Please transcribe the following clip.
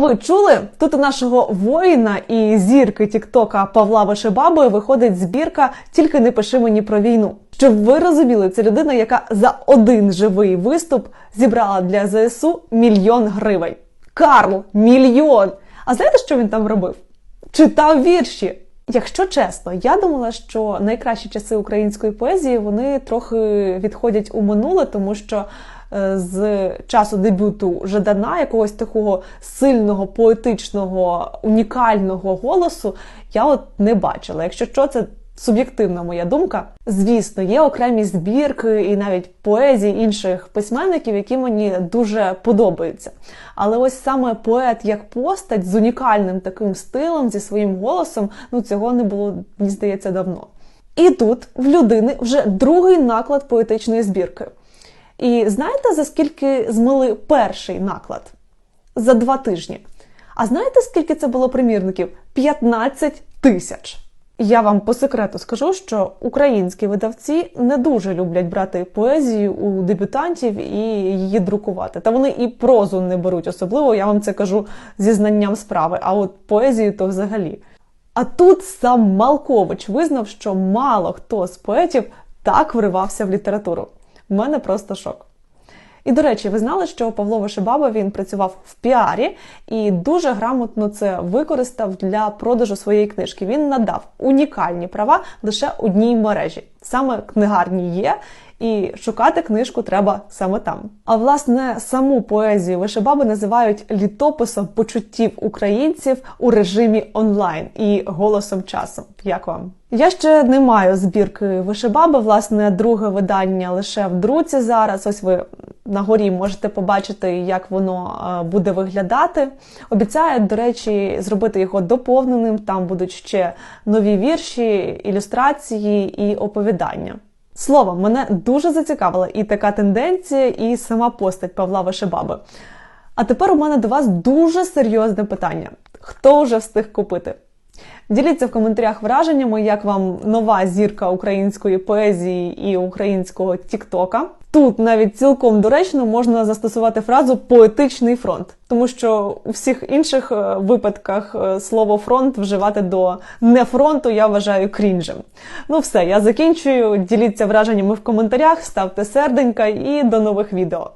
Ви чули? Тут у нашого воїна і зірки Тіктока Павла Вишебаби виходить збірка Тільки не пиши мені про війну. Щоб ви розуміли, це людина, яка за один живий виступ зібрала для ЗСУ мільйон гривень. Карл, мільйон! А знаєте, що він там робив? Читав вірші. Якщо чесно, я думала, що найкращі часи української поезії вони трохи відходять у минуле, тому що з часу дебюту Жадана, якогось такого сильного, поетичного, унікального голосу, я от не бачила. Якщо що, це суб'єктивна моя думка. Звісно, є окремі збірки і навіть поезії інших письменників, які мені дуже подобаються. Але ось саме поет як постать з унікальним таким стилем, зі своїм голосом, ну цього не було, мені здається, давно. І тут в людини вже другий наклад поетичної збірки. І знаєте, за скільки змили перший наклад? За два тижні. А знаєте, скільки це було примірників? 15 тисяч. Я вам по секрету скажу, що українські видавці не дуже люблять брати поезію у дебютантів і її друкувати. Та вони і прозу не беруть, особливо я вам це кажу зі знанням справи. А от поезію то взагалі. А тут сам Малкович визнав, що мало хто з поетів так вривався в літературу. У мене просто шок. І до речі, ви знали, що Павло Вишибаба він працював в піарі і дуже грамотно це використав для продажу своєї книжки. Він надав унікальні права лише одній мережі. Саме книгарні є, і шукати книжку треба саме там. А власне саму поезію Вишибаби називають літописом почуттів українців у режимі онлайн і голосом часу. Як вам? Я ще не маю збірки Вишибаби. Власне, друге видання лише в друці зараз. Ось ви на горі можете побачити, як воно е, буде виглядати. Обіцяють, до речі, зробити його доповненим. Там будуть ще нові вірші, ілюстрації і оповідання. Словом, мене дуже зацікавила і така тенденція, і сама постать Павла Вишебаби. А тепер у мене до вас дуже серйозне питання: хто вже встиг купити? Діліться в коментарях враженнями, як вам нова зірка української поезії і українського тіктока. Тут навіть цілком доречно можна застосувати фразу поетичний фронт, тому що у всіх інших е, випадках е, слово фронт вживати до не фронту я вважаю крінжем. Ну все, я закінчую. Діліться враженнями в коментарях, ставте серденька і до нових відео.